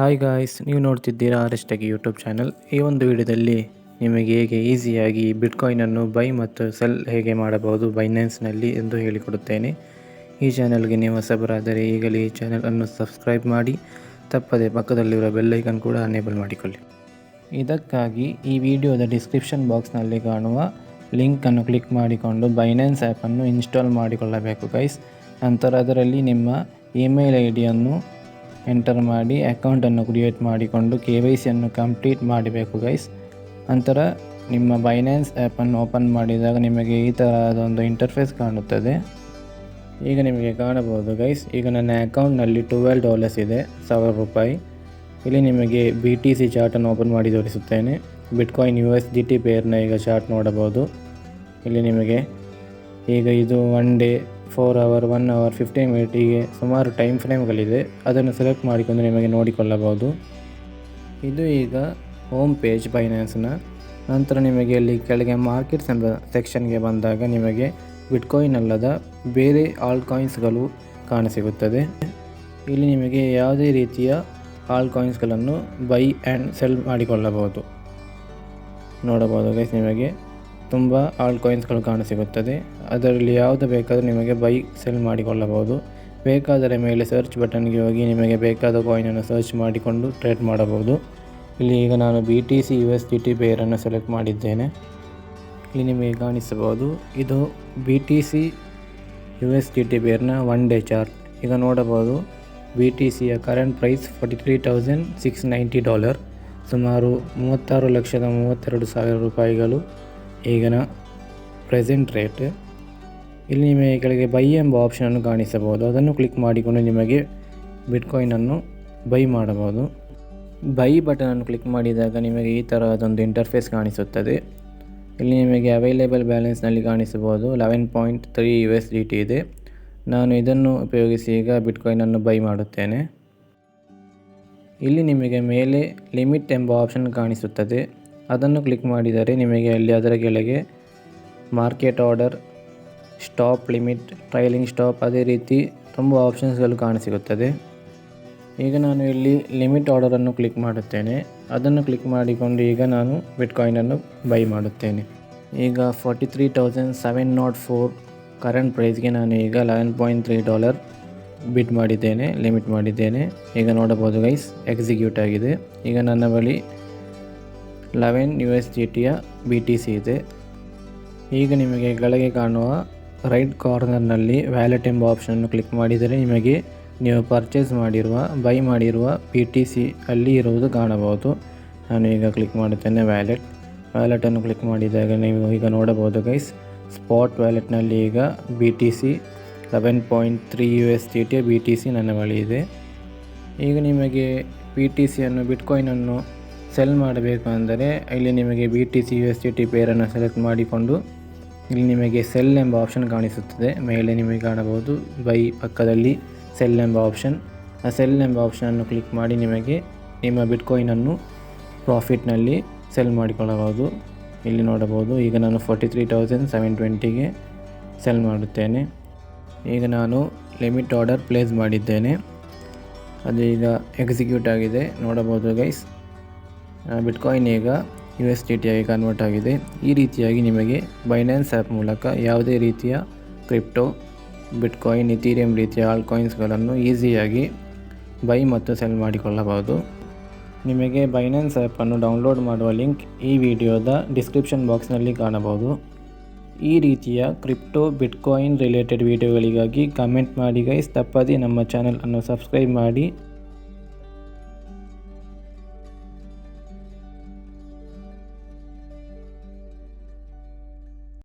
Hi guys ನೀವು ನೋಡ್ತಿದ್ದೀರಾ tech YouTube channel ಈ ಒಂದು ವಿಡಿಯೋದಲ್ಲಿ ನಿಮಗೆ ಹೇಗೆ ಈಸಿಯಾಗಿ ಬಿಟ್ಕಾಯಿನನ್ನು ಬೈ ಮತ್ತು ಸೆಲ್ ಹೇಗೆ ಮಾಡಬಹುದು ಬೈನಾನ್ಸ್ನಲ್ಲಿ ಎಂದು ಹೇಳಿಕೊಡುತ್ತೇನೆ. ಈ ಚಾನಲ್ಗೆ ನೀವು ಹೊಸಬರಾದರೆ ಈಗಲೇ ಈ ಚಾನಲನ್ನು ಸಬ್ಸ್ಕ್ರೈಬ್ ಮಾಡಿ, ತಪ್ಪದೆ ಪಕ್ಕದಲ್ಲಿರುವ ಬೆಲ್ಲೈಕನ್ ಕೂಡ ಅನೇಬಲ್ ಮಾಡಿಕೊಳ್ಳಿ. ಇದಕ್ಕಾಗಿ ಈ ವಿಡಿಯೋದ ಡಿಸ್ಕ್ರಿಪ್ಷನ್ ಬಾಕ್ಸ್ನಲ್ಲಿ ಕಾಣುವ ಲಿಂಕನ್ನು ಕ್ಲಿಕ್ ಮಾಡಿಕೊಂಡು ಬೈನಾನ್ಸ್ ಆ್ಯಪನ್ನು ಇನ್ಸ್ಟಾಲ್ ಮಾಡಿಕೊಳ್ಳಬೇಕು ಗೈಸ್ ನಂತರ ಅದರಲ್ಲಿ ನಿಮ್ಮ ಇಮೇಲ್ ಐ ಡಿಯನ್ನು ಎಂಟರ್ ಮಾಡಿ ಅಕೌಂಟನ್ನು ಕ್ರಿಯೇಟ್ ಮಾಡಿಕೊಂಡು ಕೆ ವೈ ಸಿಯನ್ನು ಕಂಪ್ಲೀಟ್ ಮಾಡಬೇಕು ಗೈಸ್ ನಂತರ ನಿಮ್ಮ ಬೈನಾನ್ಸ್ ಆ್ಯಪನ್ನು ಓಪನ್ ಮಾಡಿದಾಗ ನಿಮಗೆ ಈ ಥರದ ಒಂದು ಇಂಟರ್ಫೇಸ್ ಕಾಣುತ್ತದೆ. ಈಗ ನಿಮಗೆ ಕಾಣಬಹುದು ಗೈಸ್ ಈಗ ನನ್ನ ಅಕೌಂಟ್ನಲ್ಲಿ ಟುವೆಲ್ ಡಾಲರ್ಸ್ ಇದೆ, ಸಾವಿರ ರೂಪಾಯಿ. ಇಲ್ಲಿ ನಿಮಗೆ ಬಿ ಟಿ ಸಿ ಚಾರ್ಟನ್ನು ಓಪನ್ ಮಾಡಿ ತೋರಿಸುತ್ತೇನೆ. Bitcoin U S D T ಪೇರ್ನ ಈಗ ಚಾರ್ಟ್ ನೋಡಬಹುದು. ಇಲ್ಲಿ ನಿಮಗೆ ಈಗ ಇದು one day four hour, one hour fifteen minute ಹೀಗೆ ಸುಮಾರು ಟೈಮ್ ಫ್ರೇಮ್ಗಳಿದೆ ಅದನ್ನು ಸೆಲೆಕ್ಟ್ ಮಾಡಿಕೊಂಡು ನಿಮಗೆ ನೋಡಿಕೊಳ್ಳಬಹುದು. ಇದು ಈಗ ಹೋಮ್ ಪೇಜ್ ಫೈನಾನ್ಸ್ನ ನಂತರ ನಿಮಗೆ ಇಲ್ಲಿ ಕೆಳಗೆ ಮಾರ್ಕೆಟ್ಸ್ ಎಂಬ ಸೆಕ್ಷನ್ಗೆ ಬಂದಾಗ ನಿಮಗೆ ಬಿಟ್ಕಾಯಿನ್ ಅಲ್ಲದ ಬೇರೆ ಆಲ್ ಕಾಯಿನ್ಸ್ಗಳು ಕಾಣಸಿಗುತ್ತದೆ. ಇಲ್ಲಿ ನಿಮಗೆ ಯಾವುದೇ ರೀತಿಯ ಆಲ್ ಕಾಯಿನ್ಸ್ಗಳನ್ನು ಬೈ ಆ್ಯಂಡ್ ಸೆಲ್ ಮಾಡಿಕೊಳ್ಳಬಹುದು. ನೋಡಬಹುದು ಗೈಸ್ ನಿಮಗೆ. ತುಂಬ ಆಲ್ ಕಾಯಿನ್ಸ್ಗಳು ಕಾಣಸಿಗುತ್ತದೆ. ಅದರಲ್ಲಿ ಯಾವುದು ಬೇಕಾದರೂ ನಿಮಗೆ ಬೈ ಸೆಲ್ ಮಾಡಿಕೊಳ್ಳಬಹುದು. ಬೇಕಾದರೆ ಮೇಲೆ ಸರ್ಚ್ ಬಟನ್ಗೆ ಹೋಗಿ ನಿಮಗೆ ಬೇಕಾದ ಕಾಯಿನನ್ನು ಸರ್ಚ್ ಮಾಡಿಕೊಂಡು ಟ್ರೇಡ್ ಮಾಡಬಹುದು. ಇಲ್ಲಿ ಈಗ ನಾನು B T C U S D T ಬೇರನ್ನು ಸೆಲೆಕ್ಟ್ ಮಾಡಿದ್ದೇನೆ. ಇಲ್ಲಿ ನಿಮಗೆ ಕಾಣಿಸಬಹುದು, ಇದು B T C U S D T ಬೇರ್ನ one day chart. ಈಗ ನೋಡಬಹುದು, ಬಿ ಟಿ ಸಿಯ current price forty three thousand six ninety dollar. ಸುಮಾರು ಮೂವತ್ತಾರು ಲಕ್ಷದ ಮೂವತ್ತೆರಡು ಸಾವಿರ ರೂಪಾಯಿಗಳು ಈಗಿನ ಪ್ರೆಸೆಂಟ್ ರೇಟ್. ಇಲ್ಲಿ ನಿಮಗೆ ಕೆಳಗೆ ಬೈ ಎಂಬ ಆಪ್ಷನನ್ನು ಕಾಣಿಸಬಹುದು. ಅದನ್ನು ಕ್ಲಿಕ್ ಮಾಡಿಕೊಂಡು ನಿಮಗೆ ಬಿಟ್ಕಾಯಿನನ್ನು ಬೈ ಮಾಡಬಹುದು. ಬೈ ಬಟನನ್ನು ಕ್ಲಿಕ್ ಮಾಡಿದಾಗ ನಿಮಗೆ ಈ ಥರದೊಂದು ಇಂಟರ್ಫೇಸ್ ಕಾಣಿಸುತ್ತದೆ. ಇಲ್ಲಿ ನಿಮಗೆ ಅವೈಲೇಬಲ್ ಬ್ಯಾಲೆನ್ಸ್ನಲ್ಲಿ ಕಾಣಿಸಬಹುದು. Eleven point three U S D T ಇದೆ. ನಾನು ಇದನ್ನು ಉಪಯೋಗಿಸಿ ಈಗ ಬಿಟ್ಕಾಯಿನನ್ನು ಬೈ ಮಾಡುತ್ತೇನೆ. ಇಲ್ಲಿ ನಿಮಗೆ ಮೇಲೆ ಲಿಮಿಟ್ ಎಂಬ ಆಪ್ಷನ್ ಕಾಣಿಸುತ್ತದೆ. ಅದನ್ನು ಕ್ಲಿಕ್ ಮಾಡಿದರೆ ನಿಮಗೆ ಅಲ್ಲಿ ಅದರ ಕೆಳಗೆ market order stop limit trailing stop ಅದೇ ರೀತಿ ತುಂಬ ಆಪ್ಷನ್ಸ್ಗಳು ಕಾಣಸಿಗುತ್ತದೆ. ಈಗ ನಾನು ಇಲ್ಲಿ ಲಿಮಿಟ್ ಆರ್ಡರನ್ನು ಕ್ಲಿಕ್ ಮಾಡುತ್ತೇನೆ. ಅದನ್ನು ಕ್ಲಿಕ್ ಮಾಡಿಕೊಂಡು ಈಗ ನಾನು ಬಿಟ್ಕಾಯಿನನ್ನು ಬೈ ಮಾಡುತ್ತೇನೆ. ಈಗ forty three thousand seven naught four current ಪ್ರೈಸ್ಗೆ ನಾನು ಈಗ eleven point three dollar bid ಮಾಡಿದ್ದೇನೆ ಲಿಮಿಟ್ ಮಾಡಿದ್ದೇನೆ. ಈಗ ನೋಡಬಹುದು ಗೈಸ್ ಎಕ್ಸಿಕ್ಯೂಟ್ ಆಗಿದೆ. ಈಗ ನನ್ನ ಬಳಿ ಲೆವೆನ್ ಯು ಎಸ್ ಜಿ ಟಿಯ ಬಿ ಟಿ ಸಿ ಇದೆ. ಈಗ ನಿಮಗೆ ಕೆಳಗೆ ಕಾಣುವ ರೈಟ್ ಕಾರ್ನರ್ನಲ್ಲಿ ವ್ಯಾಲೆಟ್ ಎಂಬ ಆಪ್ಷನನ್ನು ಕ್ಲಿಕ್ ಮಾಡಿದರೆ ನಿಮಗೆ ನೀವು ಪರ್ಚೇಸ್ ಮಾಡಿರುವ ಬೈ ಮಾಡಿರುವ ಪಿ ಟಿ ಸಿ ಅಲ್ಲಿ ಇರುವುದು ಕಾಣಬಹುದು. ನಾನು ಈಗ ಕ್ಲಿಕ್ ಮಾಡುತ್ತೇನೆ ವ್ಯಾಲೆಟ್. ವ್ಯಾಲೆಟನ್ನು ಕ್ಲಿಕ್ ಮಾಡಿದಾಗ ನೀವು ಈಗ ನೋಡಬಹುದು ಗೈಸ್ ಸ್ಪಾಟ್ ವ್ಯಾಲೆಟ್ನಲ್ಲಿ ಈಗ B T C eleven point three U S T ಟಿಯ B T C ನನ್ನ ಬಳಿ ಇದೆ. ಈಗ ನಿಮಗೆ ಪಿ ಟಿ ಸಿಯನ್ನು ಬಿಟ್ಕಾಯಿನನ್ನು ಸೆಲ್ ಮಾಡಬೇಕು ಅಂದರೆ ಇಲ್ಲಿ ನಿಮಗೆ B T C U S T T ಪೇರನ್ನು select ಮಾಡಿಕೊಂಡು ಇಲ್ಲಿ ನಿಮಗೆ ಸೆಲ್ ಎಂಬ ಆಪ್ಷನ್ ಕಾಣಿಸುತ್ತದೆ. ಮೇಲೆ ನಿಮಗೆ ಕಾಣಬಹುದು ಬೈ ಪಕ್ಕದಲ್ಲಿ ಸೆಲ್ ಎಂಬ ಆಪ್ಷನ್. ಆ ಸೆಲ್ ಎಂಬ ಆಪ್ಷನನ್ನು ಕ್ಲಿಕ್ ಮಾಡಿ ನಿಮಗೆ ನಿಮ್ಮ ಬಿಟ್ಕಾಯಿನನ್ನು ಪ್ರಾಫಿಟ್ನಲ್ಲಿ ಸೆಲ್ ಮಾಡಿಕೊಳ್ಳಬಹುದು. ಇಲ್ಲಿ ನೋಡಬಹುದು ಈಗ ನಾನು ಫೋರ್ಟಿ ತ್ರೀ ತೌಸಂಡ್ ಸೆವೆನ್ ಟ್ವೆಂಟಿಗೆ ಸೆಲ್ ಮಾಡುತ್ತೇನೆ. ಈಗ ನಾನು ಲಿಮಿಟ್ ಆರ್ಡರ್ ಪ್ಲೇಸ್ ಮಾಡಿದ್ದೇನೆ. ಅದು ಈಗ ಎಕ್ಸಿಕ್ಯೂಟ್ ಆಗಿದೆ. ನೋಡಬಹುದು ಗೈಸ್. ಬಿಟ್ಕಾಯಿನ್ ಈಗ ಯು ಎಸ್ ಡಿ ಟಿಯಾಗಿ ಕನ್ವರ್ಟ್ ಆಗಿದೆ. ಈ ರೀತಿಯಾಗಿ ನಿಮಗೆ ಬೈನಾನ್ಸ್ ಆ್ಯಪ್ ಮೂಲಕ ಯಾವುದೇ ರೀತಿಯ ಕ್ರಿಪ್ಟೋ ಬಿಟ್ಕಾಯಿನ್ ಇಥೀರಿಯಂ ರೀತಿಯ ಆಲ್ ಕಾಯಿನ್ಸ್ಗಳನ್ನು ಈಸಿಯಾಗಿ ಬೈ ಮತ್ತು ಸೆಲ್ ಮಾಡಿಕೊಳ್ಳಬಹುದು. ನಿಮಗೆ ಬೈನಾನ್ಸ್ ಆ್ಯಪನ್ನು ಡೌನ್ಲೋಡ್ ಮಾಡುವ ಲಿಂಕ್ ಈ ವಿಡಿಯೋದ ಡಿಸ್ಕ್ರಿಪ್ಷನ್ ಬಾಕ್ಸ್ನಲ್ಲಿ ಕಾಣಬಹುದು. ಈ ರೀತಿಯ ಕ್ರಿಪ್ಟೋ ಬಿಟ್ಕಾಯಿನ್ ರಿಲೇಟೆಡ್ ವಿಡಿಯೋಗಳಿಗಾಗಿ ಕಮೆಂಟ್ ಮಾಡಿ ಗೈಸ್ ತಪ್ಪದೇ ನಮ್ಮ ಚಾನಲನ್ನು ಸಬ್ಸ್ಕ್ರೈಬ್ ಮಾಡಿ.